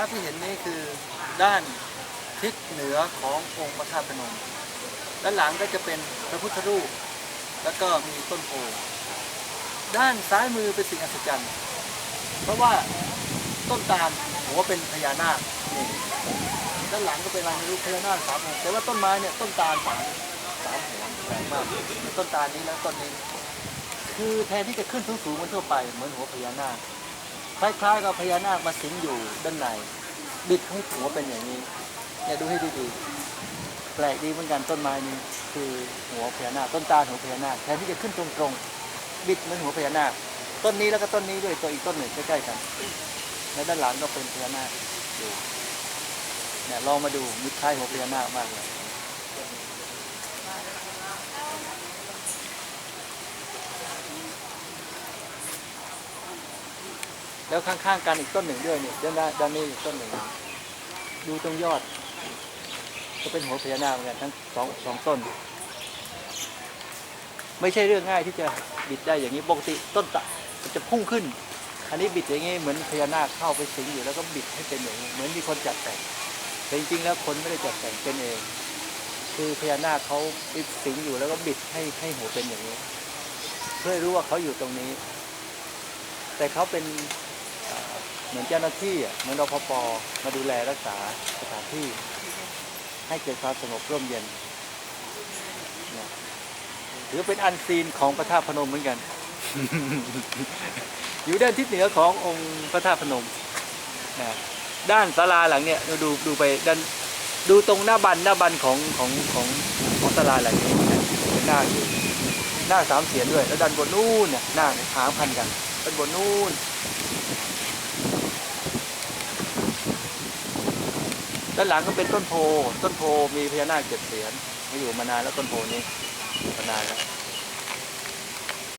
าพที่เห็นนี้คือด้านทิศเหนือขององค์พระธาตุพนมด้านหลังก็จะเป็นพระพุทธรูป แล้วก็มีต้นโพด้านซ้ายมือเป็นสิ่งอัศจรรย์ เพราะว่าต้นตาลหัวเป็นพญานาคนี่ด้านหลังก็เป็นลายรูปพญานาคสามองค์แต่ว่าต้นไม้เนี่ยต้นตาลสามสามหัวแปลกมากต้นตาลนี้แล้วต้นนี้ คือแทนที่จะขึ้นสูงๆเหมือนทั่วไปเหมือนหัวพญานาค คล้ายๆกับพญานาคมาสิงอยู่ด้านในบิดให้หัวเป็นอย่างนี้เนี่ยดูให้ดีๆแปลกดีเหมือนกันต้นไม้นี้คือหัวพญานาคต้นตาลหัวพญานาคแทนที่จะขึ้นตรงๆบิดเหมือนหัวพญานาคต้นนี้แล้วก็ต้นนี้ด้วยตัวอีกต้นหนึ่งใกล้ๆกันและด้านหลังก็เป็นพญานาคอยู่เนี่ยลองมาดูมีคล้ายหัวพญานาคมากเลย แล้วข้างๆกันอีกต้นหนึ่งด้วยเนี่ยด้านด้านนี้อีกต้นหนึ่ง ดูตรงยอด ก็เป็นหัวพญานาคเหมือนกันทั้งสองสองต้น ไม่ใช่เรื่องง่ายที่จะบิดได้อย่างนี้ปกติต้นตะมันจะพุ่งขึ้น อันนี้บิดอย่างนี้เหมือนพญานาคเข้าไปสิงอยู่แล้วก็บิดให้เป็นอย่างนี้เหมือนมีคนจัดแต่งแต่จริงๆแล้วคนไม่ได้จัดแต่งเป็นเอง คือพญานาคเขาไปสิงอยู่แล้วก็บิดให้ให้หัวเป็นอย่างนี้ เพื่อรู้ว่าเขาอยู่ตรงนี้ แต่เขาเป็น เหมือนเจ้าหน้าที่อะเหมือนรปมาดูแลรักษาสถานที่ ให้เกิดความสงบร่มเย็นเนี่ยถือเป็นอันซีนของพระธาตุพนมเหมือนกัน อยู่ด้านทิศเหนือขององค์พระธาตุพนมนะด้านศาลาหลังเนี่ยเราดูดูไปด้านดูตรงหน้าบันหน้าบันของของของของศาลาหลังนี้เป็นหน้าอยู่หน้าสามเสียนด้วย แล้วด้านบนนู่นเนี่ยหน้าหางพันกันด้านบนนู่น ด้านหลังก็เป็นต้นโพ ต้นโพมีพญานาคเจ็ดเสียนมาอยู่มานานแล้วต้นโพนี้มานานแล้ว